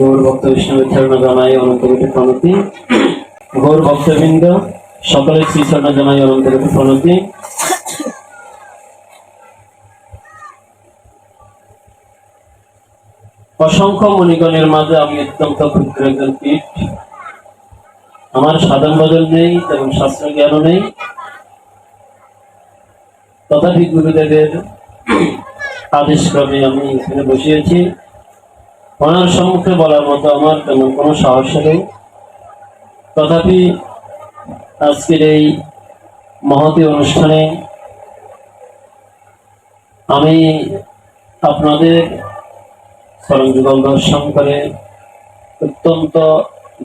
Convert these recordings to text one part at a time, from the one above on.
গৌর ভক্ত জানাই প্রণতি। গৌর ভক্তবৃন্দ সকলের জানাই প্রণতি। অসংখ্য মণিগণের মাঝে আমি অত্যন্ত ক্ষুদ্র একজন পীঠ। আমার সাধন বদল নেই এবং শাস্ত্র জ্ঞানও নেই। তথাপি গুরুদেবের আদেশক্রমে আমি এখানে বসিয়েছি। ওনার সম্মুখে বলার মতো আমার তেমন কোনো সাহস নেই। তথাপি আজকের এই মহতী অনুষ্ঠানে আমি আপনাদের স্মরণ যুগল দর্শন করে অত্যন্ত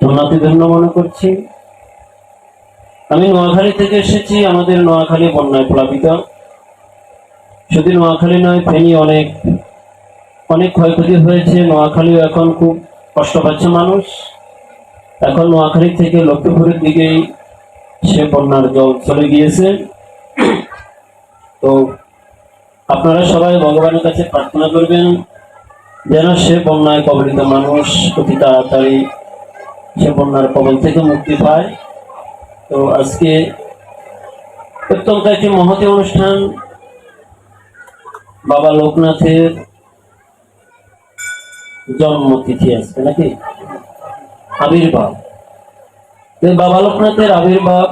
ধন্যাতিধন্য মনে করছি। আমি নোয়াখালী থেকে এসেছি, আমাদের নোয়াখালী বন্যায় প্লাবিত। শুধু নোয়াখালী নয়, ফেনী অনেক অনেক ক্ষয়ক্ষতি হয়েছে। নোয়াখালীও এখন খুব কষ্ট পাচ্ছে মানুষ। এখন নোয়াখালী থেকে লক্ষ্মীপুরের দিকেই সে বন্যার জল চলে গিয়েছে। তো আপনারা সবাই ভগবানের কাছে প্রার্থনা করবেন যেন সে বন্যায় কবলিত মানুষ অতি তাড়াতাড়ি সে বন্যার কবল থেকে মুক্তি পায়। তো আজকে অত্যন্ত একটি মহতী অনুষ্ঠান। বাবা লোকনাথের জন্মতিথি আজকে নাকি? আবির্ভাব। বাবা লোকনাথের আবির্ভাব।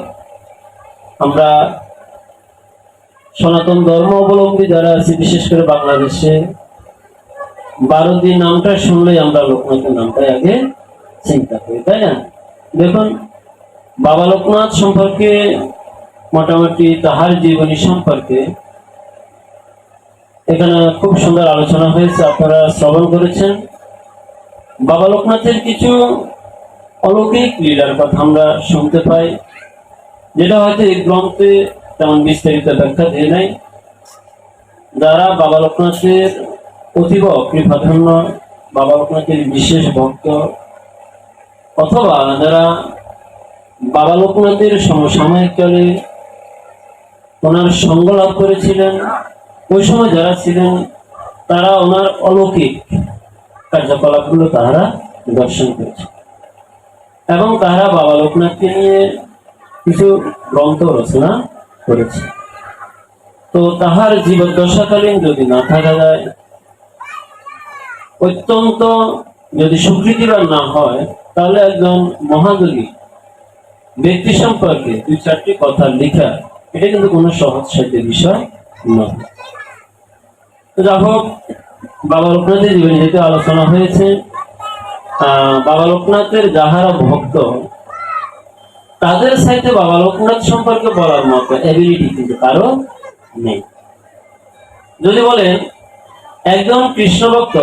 আমরা সনাতন ধর্ম অবলম্বী যারা আছি, বিশেষ করে বাংলাদেশে বারোদি নামটা শুনলেই আমরা লোকনাথের নামটাই আগে চিন্তা করি, তাই না? দেখুন, বাবা লোকনাথ সম্পর্কে মোটামুটি তাহার জীবনী সম্পর্কে এখানে খুব সুন্দর আলোচনা হয়েছে, আপনারা শ্রবণ করেছেন। বাবা লোকনাথের কিছু অলৌকিক লীলার কথা আমরা শুনতে পাই, যেটা হয়তো এই গ্রন্থে তেমন বিস্তারিত ব্যাখ্যা দিয়ে নাই। যারা বাবা লোকনাথের অতীব কৃপাধন্য বাবা লোকনাথের বিশেষ ভক্ত, অথবা যারা বাবা লোকনাথের সমসাময়িক কালে ওনার সঙ্গ লাভ করেছিলেন, ওই সময় যারা ছিলেন, তারা ওনার অলৌকিক কার্যকলাপগুলো তাহারা দর্শন করেছে। এবং তাহারা বাবা লোকনাথকে নিয়ে কিছু গ্রন্থ রচনা করেছে। তো তাহার জীবদ্দশাকালীন যদি না থাকা যায়, অত্যন্ত যদি স্বীকৃতিবান না হয়, তাহলে একজন মহাযোগী ব্যক্তি সম্পর্কে দুই চারটি কথা লেখা, এটা কিন্তু কোনো সহজ সাহিত্যের বিষয় নয়। যাই হোক বাবা লোকনাথের জীবনে যেহেতু আলোচনা হয়েছে। বাবা লোকনাথের যাহারা ভক্ত, তাদের সাথে বাবা লোকনাথ সম্পর্কে বলার মতো এবিলিটি কিন্তু কারও নেই। যদি বলেন, একজন কৃষ্ণ ভক্ত,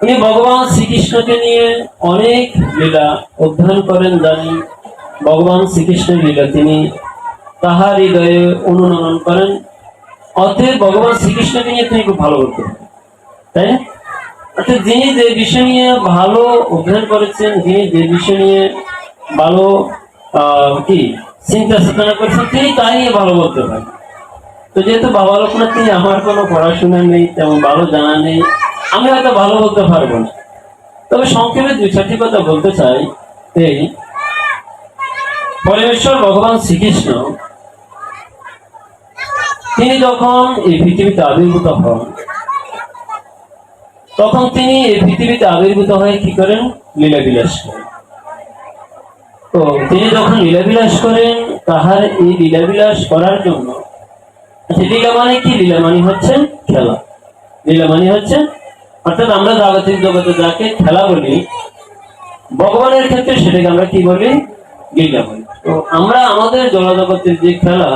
উনি ভগবান শ্রীকৃষ্ণকে নিয়ে অনেক লীলা অধ্যয়ন করেন, জানি ভগবান শ্রীকৃষ্ণের লীলা তিনি তাহার হৃদয়ে অনুনয়ন করেন। অতএব ভগবান শ্রীকৃষ্ণকে নিয়ে তিনি খুব ভালো করতে তাই না? অর্থাৎ যিনি যে বিষয় নিয়ে ভালো অধ্যয়ন করেছেন, যিনি যে বিষয় নিয়ে ভালো কি, চিন্তা চেতনা করেছেন, তিনি তাই নিয়ে ভালো বলতে পারেন। তো যেহেতু বাবা লোকনাথ তিনি আমার কোনো পড়াশোনা নেই, তেমন ভালো জানা নেই, আমি হয়তো ভালো বলতে পারব না। তবে সংক্ষেপে দুই চারটি কথা বলতে চাই, এই, পরমেশ্বর ভগবান শ্রীকৃষ্ণ তিনি যখন এই পৃথিবীতে আবির্ভূত হন তখন তিনি এই পৃথিবীতে আবির্ভূত হয়ে কি করেন? লীলা বিলাস করেন। তো তিনি যখন লীলাবিলাস করেন তাহার এই লীলাবিলাস করার জন্য আচ্ছা, লীলা মানে কি? লীলা মানে হচ্ছে খেলা। লীলা মানে হচ্ছে অর্থাৎ আমরা জাগতিক জগতে যাকে খেলা বলি ভগবানের ক্ষেত্রে সেটাকে আমরা কি বলি? লীলা বলি। তো আমরা আমাদের জগতের যে খেলা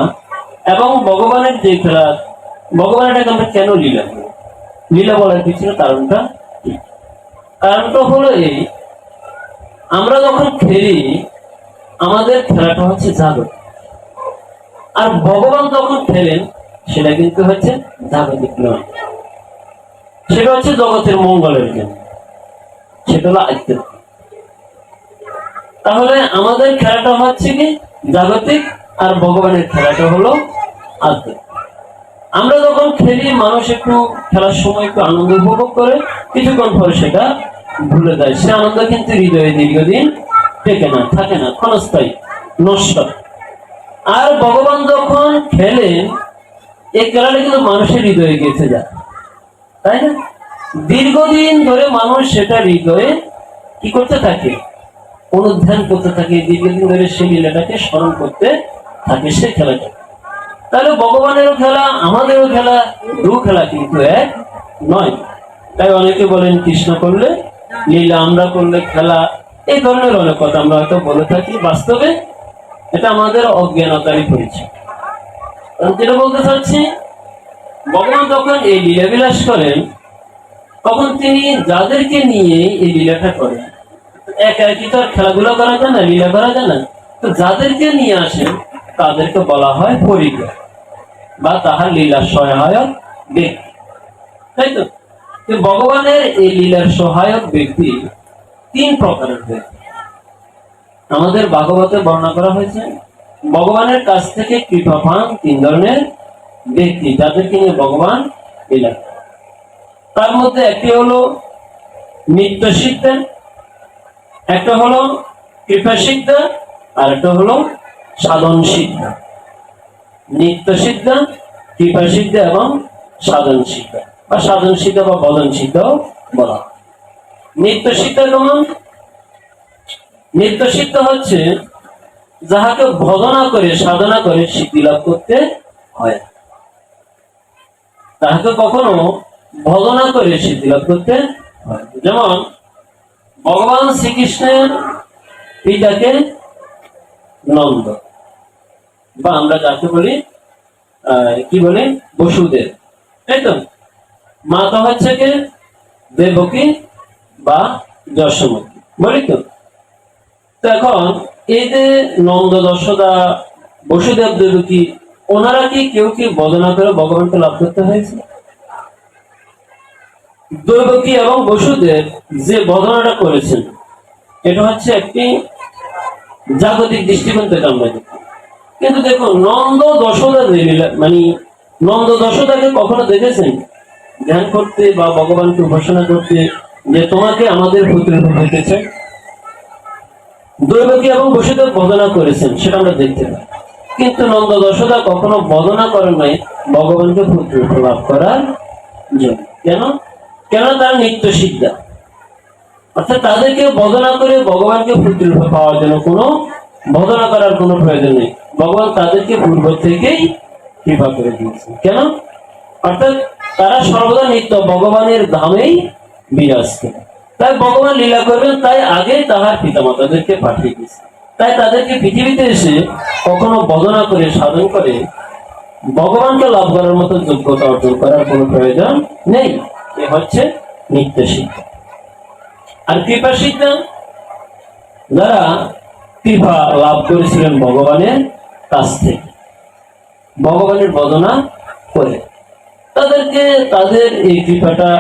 এবং ভগবানের যে খেলা ভগবানেরটাকে আমরা কেন লীলা লীলা বলার পিছনে কারণটা কারণটা হলো এই, আমরা যখন খেলি, আমাদের খেলাটা হচ্ছে জাগত আর ভগবান যখন খেলেন, সেটা কিন্তু হচ্ছে জাগতিক নয়। সেটা হচ্ছে জগতের মঙ্গলের জন্য। সেটা হলো আধ্যাত্মিক তাহলে আমাদের খেলাটা হচ্ছে কি? জাগতিক আর ভগবানের খেলাটা হলো আধ্যাত্মিক আমরা যখন খেলি, মানুষ একটু খেলার সময় একটু আনন্দ উপভোগ করে, কিছুক্ষণ পরে সেটা ভুলে যায়। সে আনন্দ কিন্তু হৃদয়ে দীর্ঘদিন টেকে না, থাকে না, ক্ষণস্থায়ী, নষ্ট। আর ভগবান যখন খেলেন এই খেলাটা কিন্তু মানুষের হৃদয়ে গেঁথে যায়। তাই না? দীর্ঘদিন ধরে মানুষ সেটা হৃদয়ে কি করতে থাকে? অনুধ্যান করতে থাকে। দীর্ঘদিন ধরে সেই লীলাটাকে স্মরণ করতে থাকে সে খেলাটা তাহলে ভগবানেরও খেলা, আমাদেরও খেলা দু খেলা কিন্তু এক নয়। তাই অনেকে বলেন, কৃষ্ণ করলে, লীলা আমরা করলে খেলা, এই ধরনের অনেক কথা আমরা হয়তো বলে থাকি বাস্তবে। এটা আমাদের অজ্ঞানতারই পরিচয়। যেটা বলতে চাচ্ছি, ভগবান যখন এই লীলা বিলাস করেন, তখন তিনি যাদেরকে নিয়ে এই লীলাটা করেন এক একই তো আর খেলাধুলা করা যায় না, লীলা করা যায় না। তো যাদেরকে নিয়ে আসেন তাদেরকে বলা হয় পরিজ্ঞা বা তাহার লীলার সহায়ক ব্যক্তি। তাই তো? ভগবানের এই লীলার সহায়ক ব্যক্তি তিন প্রকারের ব্যক্তি আমাদের ভাগবতে বর্ণনা করা হয়েছে, ভগবানের কাছ থেকে কৃপা পান তিন ধরনের ব্যক্তি, যাদেরকে নিয়ে ভগবান লীলা তার মধ্যে একটি হলো নিত্য সিদ্ধা একটা হলো কৃপা সিদ্ধা আর একটা হলো সাধন সিদ্ধা নিত্য সিদ্ধা কৃপা সিদ্ধা এবং সাধন সিদ্ধা বা সাধন সিদ্ধা বা বদন সিদ্ধাও বলা নিত্য সিদ্ধা কেমন? নিত্য সিদ্ধ হচ্ছে যাহাকে ভজনা করে, সাধনা করে সিদ্ধি লাভ করতে হয়। তাহাকে কখনো ভজনা করে সিদ্ধি লাভ করতে হয়। যেমন, ভগবান শ্রীকৃষ্ণের পিতাকে নন্দ। বা আমরা যাকে বলি কি বলি? বসুদেব। তাই তো? মাতা হচ্ছে কে দেবকী বা যশোমতী। বলি তো? এখন এই যে নন্দ যশোদা বসুদেব দেবকী, ওনারা কি কেউ কি বদনা করে ভগবানকে লাভ করতে হয়েছে? দৈবকী এবং বসুদেব যে বদনাটা করেছেন, এটা হচ্ছে একটি জাগতিক দৃষ্টিকোণ থেকে আমরা কিন্তু দেখুন, নন্দ দশদা মানে নন্দ দশদাকে কখনো দেখেছেন? ধ্যান করতে বা ভগবানকে উপাসনা করতে যে তোমাকে আমাদের পুত্র হইতেছে দৈবকী এবং বসুদেব বদনা করেছেন, সেটা আমরা দেখতে পাই। কিন্তু নন্দ দশদা কখনো বদনা করেন নাই, ভগবানকে পুত্র লাভ করার জন্য। কেন? কেন তারা নিত্য সিদ্ধা? অর্থাৎ তাদেরকে বদনা করে ভগবানকে পুত্র পাওয়ার জন্য কোনো বদনা করার কোনো প্রয়োজন নেই। ভগবান তাদেরকে পূর্ব থেকেই কৃপা করে দিয়েছে। কেন? অর্থাৎ তারা সর্বদা নিত্য ভগবানের ধামেই বিরাজ তাই ভগবান লীলা করবেন, তাই আগে তাহার পিতামাতাদেরকে পাঠিয়ে দিয়েছে। তাই তাদেরকে পৃথিবীতে এসে কখনো বদনা করে, সাধন করে ভগবানকে লাভ করার মতো যোগ্যতা অর্জন করার কোনো প্রয়োজন নেই। এ হচ্ছে নিত্য শিক্ষা আর কৃপা শিক্ষা যারা কৃপা লাভ করেছিলেন ভগবানের কাছ থেকে। ভগবানের বদনা করে। তাদেরকে তাদের এই কৃপাটা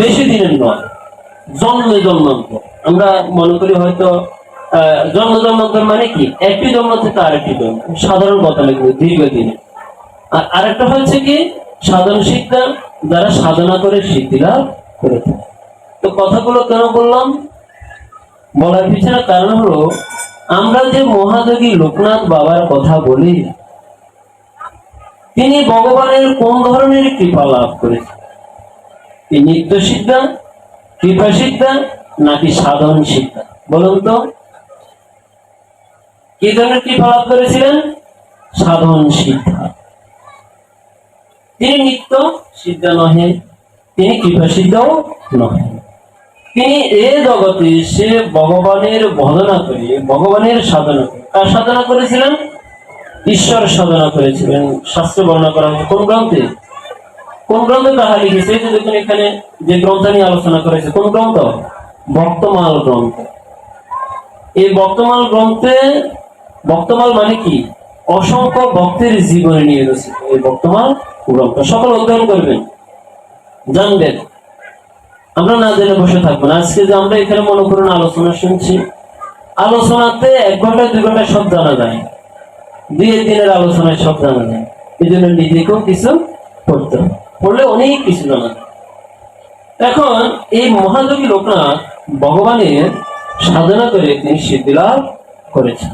বেশি দিনের নয়, জন্মে জন্মান্তর আমরা মনে করি হয়তো জন্ম জন্মান্তর মানে কি? একটি জন্ম থেকে আরেকটি জন্ম, সাধারণ লিখবে দীর্ঘদিনে। আর আরেকটা হচ্ছে কি? সাধন শিক্ষা যারা সাধনা করে সিদ্ধি লাভ করে থাকে। তো কথাগুলো কেন বললাম? বলার পিছনে কারণ হলো আমরা যে মহাযোগী লোকনাথ বাবার কথা বলি, তিনি ভগবানের কোন ধরনের কৃপা লাভ করেছেন? কি নিত্য সিদ্ধা, কৃপা সিদ্ধা, নাকি সাধন সিদ্ধা? বলুন তো। কি ধরনের কৃপা লাভ করেছিলেন? সাধন সিদ্ধা। তিনি নিত্য সিদ্ধা নহে, তিনি কৃপা সিদ্ধাও নহে। তিনি এ জগতে সে ভগবানের ভজনা করে, ভগবানের সাধনা করে। সাধনা করেছিলেন? ঈশ্বর সাধনা করেছিলেন। শাস্ত্র বর্ণনা করা কোন গ্রন্থে? কোন গ্রন্থে তাহা লিখেছে? যে দেখুন এখানে যে গ্রন্থ নিয়ে আলোচনা করেছে কোন গ্রন্থ? বর্তমাল গ্রন্থ। এই বর্তমাল গ্রন্থে বর্তমাল মানে কি? অসংখ্য ভক্তের জীবনে নিয়ে রয়েছে এই বর্তমান গ্রন্থ। সকল অধ্যয়ন করবেন। জানবেন। আমরা না জেনে বসে থাকব না। আজকে যে আমরা এখানে মনে করুন আলোচনা শুনছি, আলোচনাতে এক ঘণ্টা, দুই ঘণ্টা সব জানা যায়। দুই দিনের আলোচনায় সব জানা যায়। এই জন্য নিজেকেও কিছু পড়তে পড়লে অনেক কিছু জানা। এখন এই মহাযোগী লোকনাথ ভগবানের সাধনা করে তিনি সিদ্ধি লাভ করেছেন।